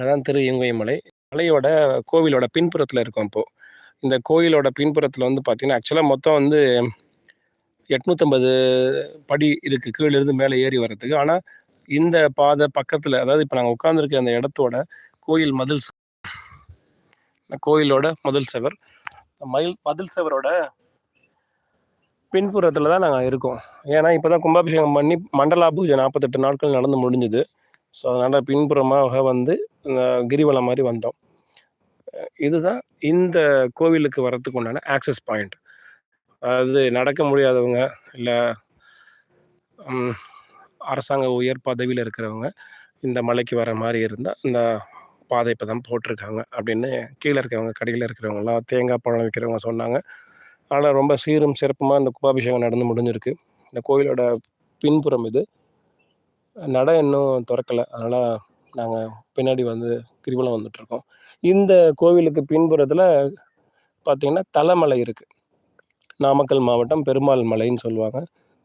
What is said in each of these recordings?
அதான் திரு இயங்குய மலை மலையோட கோவிலோட பின்புறத்தில் இருக்கும் இப்போது இந்த கோயிலோட பின்புறத்தில் வந்து பார்த்திங்கன்னா ஆக்சுவலாக மொத்தம் வந்து எட்நூற்றம்பது படி இருக்குது கீழிருந்து மேலே ஏறி வர்றதுக்கு. ஆனால் இந்த பாதை பக்கத்தில் அதாவது இப்போ நாங்கள் உட்காந்துருக்க அந்த இடத்தோட கோயில் மதில் கோயிலோட மதில் செவர் மயில் மதில் செவரோட பின்புறத்தில் தான் நாங்கள் இருக்கோம். ஏன்னா இப்போ தான் கும்பாபிஷேகம் பண்ணி மண்டலா பூஜை நாற்பத்தெட்டு நாட்கள் நடந்து முடிஞ்சுது. ஸோ அதனால் பின்புறமாக வந்து கிரிவலம் மாதிரி வந்தோம். இதுதான் இந்த கோவிலுக்கு வர்றதுக்கு உண்டான ஆக்சஸ் பாயிண்ட் அதாவது நடக்க முடியாதவங்க இல்லை அரசாங்க உயர் பதவியில் இருக்கிறவங்க இந்த மலைக்கு வர மாதிரி இருந்தால் இந்த பாதை இப்போ தான் போட்டிருக்காங்க அப்படின்னு கீழே இருக்கிறவங்க கடையில் இருக்கிறவங்கலாம் தேங்காய் பழம் விற்கிறவங்க சொன்னாங்க. ஆனால் ரொம்ப சீரும் சிறப்புமாக இந்த கும்பாபிஷேகம் நடந்து முடிஞ்சிருக்கு. இந்த கோயிலோட பின்புறம் இது. நடை இன்னும் திறக்கலை. அதனால் நாங்கள் பின்னாடி வந்து கிரிவலம் வந்துட்டுருக்கோம் இந்த கோவிலுக்கு பின்புறத்தில் பார்த்தீங்கன்னா தலைமலை இருக்குது நாமக்கல் மாவட்டம் பெருமாள் மலைன்னு சொல்லுவாங்க.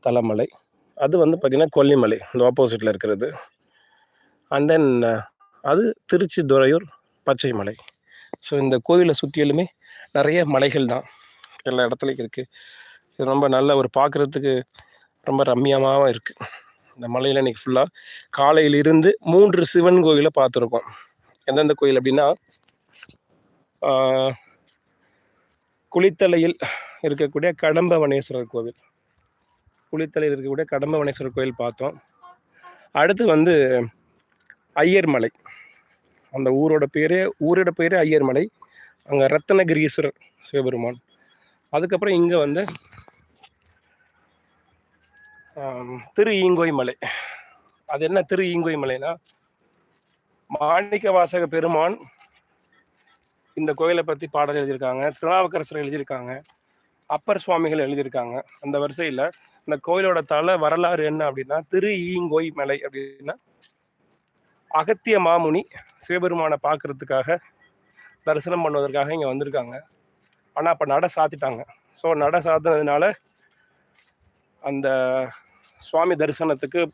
தலைமலை. அது வந்து பார்த்திங்கன்னா கொல்லிமலை இந்த ஆப்போசிட்டில் இருக்கிறது. அண்ட் தென் அது திருச்சி துறையூர் பச்சை மலை. ஸோ இந்த கோவிலை சுற்றிலுமே நிறைய மலைகள் தான். எல்லா இடத்துலையும் இருக்குது இது ரொம்ப நல்ல ஒரு பார்க்குறதுக்கு ரொம்ப ரம்மியமாகவும் இருக்குது இந்த மலையில் இன்றைக்கி ஃபுல்லாக காலையிலிருந்து மூன்று சிவன் கோயிலை பார்த்துருக்கோம். எந்தெந்த கோயில் அப்படின்னா குளித்தலையில் இருக்கக்கூடிய கடம்பவனேஸ்வரர் கோவில். குளித்தலையில் இருக்கக்கூடிய கடம்பவனேஸ்வரர் கோயில் பார்த்தோம். அடுத்து வந்து ஐயர் மலை அந்த ஊரோட பேரே ஊரோட பேரே ஐயர் மலை அங்கே ரத்தனகிரீஸ்வரர் சிவபெருமான். அதுக்கப்புறம் இங்கே வந்து திரு ஈங்கோய் மலை. அது என்ன திரு ஈங்கோய் மலைனா? மாணிக்க வாசக பெருமான் இந்த கோயிலை பற்றி பாடல் எழுதியிருக்காங்க திருநாவுக்கரசர் எழுதியிருக்காங்க அப்பர் சுவாமிகள் எழுதியிருக்காங்க. அந்த வரிசையில் இந்த கோயிலோட தலை வரலாறு என்ன அப்படின்னா திரு ஈங்கோய் மலை அப்படின்னா அகத்திய மாமுனி சிவபெருமானை பார்க்கறதுக்காக தரிசனம் பண்ணுவதற்காக இங்கே வந்திருக்காங்க. ஆனால் அப்போ நட சாத்திட்டாங்க. ஸோ நட சாத்தினதுனால அந்த சுவாமி தரிசனத்துக்கு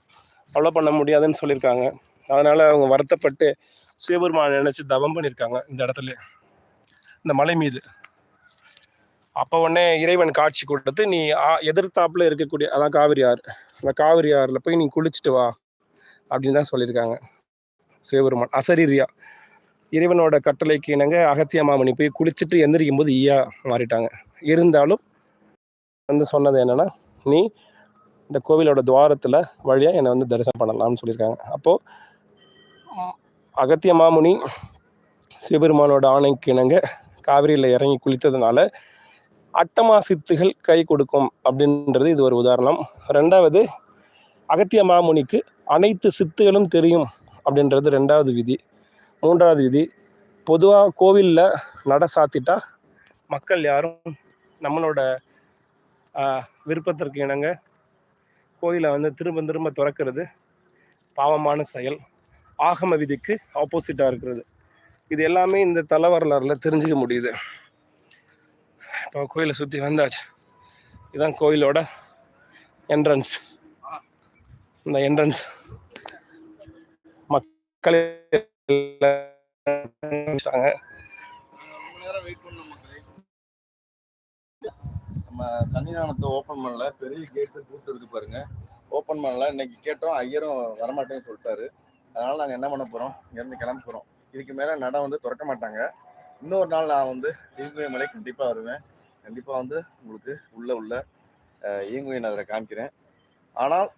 அவ்வளோ பண்ண முடியாதுன்னு சொல்லியிருக்காங்க. அதனால் அவங்க வருத்தப்பட்டு சிவபெருமானை நினச்சி தவம் பண்ணியிருக்காங்க இந்த இடத்துல. இந்த மலை மீது. அப்போ உடனே இறைவன் காட்சி கொடுத்து நீ ஆ- எதிர்த்தாப்புல இருக்கக்கூடிய அதான் காவிரி ஆறு. அந்த காவிரி ஆறில் போய் நீ குளிச்சுட்டு வா அப்படின்னு தான் சொல்லியிருக்காங்க சிவபெருமான். அசரீரியா. இறைவனோட கட்டளைக்கு இணங்க அகத்திய மாமணி போய் குளிச்சுட்டு எந்திரிக்கும் போது ஈயா மாறிட்டாங்க. இருந்தாலும் வந்து சொன்னது என்னன்னா நீ இந்த கோவிலோட துவாரத்தில் வழியாக என்னை வந்து தரிசனம் பண்ணலாம்னு சொல்லியிருக்காங்க. அப்போது அகத்திய மாமுனி சிவபெருமானோட ஆணைக்கு இணங்க காவிரியில் இறங்கி குளித்ததுனால அட்டமா சித்துகள் கை கொடுக்கும் அப்படின்றது இது ஒரு உதாரணம். ரெண்டாவது அகத்திய மாமுனிக்கு அனைத்து சித்துகளும் தெரியும் அப்படின்றது ரெண்டாவது விதி. மூன்றாவது விதி பொதுவாக கோவிலில் நட சாத்திட்டா மக்கள் யாரும் நம்மளோட விருப்பத்திற்கு இணங்க கோயிலை வந்து திரும்ப திரும்ப திறக்கிறது பாவமான செயல். ஆகம விதிக்கு ஆப்போசிட்டாக இருக்கிறது. இது எல்லாமே இந்த தல வரலாறில் தெரிஞ்சுக்க முடியுது. இப்போ கோயிலை சுற்றி வந்தாச்சு. இதுதான் கோயிலோட என்ட்ரன்ஸ் இந்த என்ட்ரன்ஸ் மக்கள் வெயிட் பண்ணோம் நம்ம சன்னிதானத்தை ஓப்பன் பண்ணல. பெரிய கேட்டு கூட்டு இருக்கு பாருங்க. ஓப்பன் பண்ணல. இன்னைக்கு கேட்டோம் ஐயரும் வரமாட்டேன்னு சொல்லிட்டாரு. அதனால நாங்கள் என்ன பண்ண போறோம்? இங்கேருந்து கிளம்ப போறோம். இதுக்கு மேல நட வந்து திறக்க மாட்டாங்க. இன்னொரு நாள் நான் வந்து ஈங்குவை மலை கண்டிப்பா வருவேன். கண்டிப்பா வந்து உங்களுக்கு உள்ள உள்ள அஹ், நான் நகரை காமிக்கிறேன். ஆனால்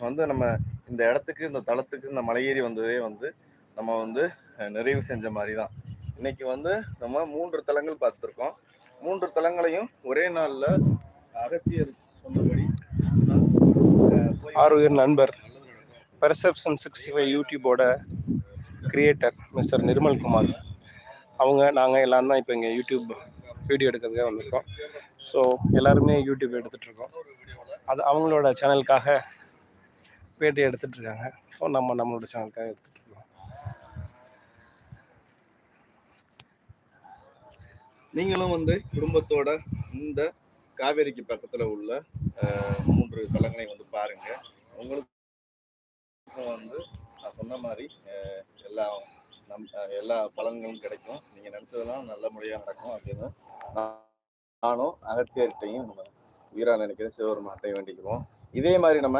வந்து நம்ம இந்த இடத்துக்கு இந்த தளத்துக்கு இந்த மலையேறி வந்ததே வந்து நம்ம வந்து நிறைவு செஞ்ச மாதிரி தான் இன்னைக்கு வந்து நம்ம மூன்று தலங்கள் பார்த்துருக்கோம். மூன்று தலங்களையும் ஒரே நாள்ல அகத்தியர் சொன்னபடி அஹ், போய் நண்பர் பெர்செப்ஷன் சிக்ஸ்டி ஃபைவ் யூடியூபோட கிரியேட்டர் மிஸ்டர் நிர்மல் குமார். அவங்க நாங்கள் எல்லோரும் தான் இப்போ இங்கே யூடியூப் வீடியோ எடுக்கிறதுக்காக வந்திருக்கோம். ஸோ எல்லாருமே யூடியூப் எடுத்துகிட்டு இருக்கோம். அது அவங்களோட சேனலுக்காக பேட்டி எடுத்துகிட்ருக்காங்க ஸோ நம்ம நம்மளோட சேனலுக்காக எடுத்துகிட்டு நீங்களும் வந்து குடும்பத்தோட இந்த காவேரிக்கு பக்கத்துல உள்ள மூன்று தலங்களை வந்து பாருங்க. உங்களுக்கு வந்து நான் சொன்ன மாதிரி எல்லா நம் எல்லா பலன்களும் கிடைக்கும். நீங்க நினைச்சதெல்லாம் நல்ல முறையா நடக்கும் அப்படின்னு நானும் அகத்தியர்கிட்டையும் நம்ம உயிரா நினைக்கிற சிவபெருமாட்டையும் வேண்டிக்குவோம் இதே மாதிரி நம்ம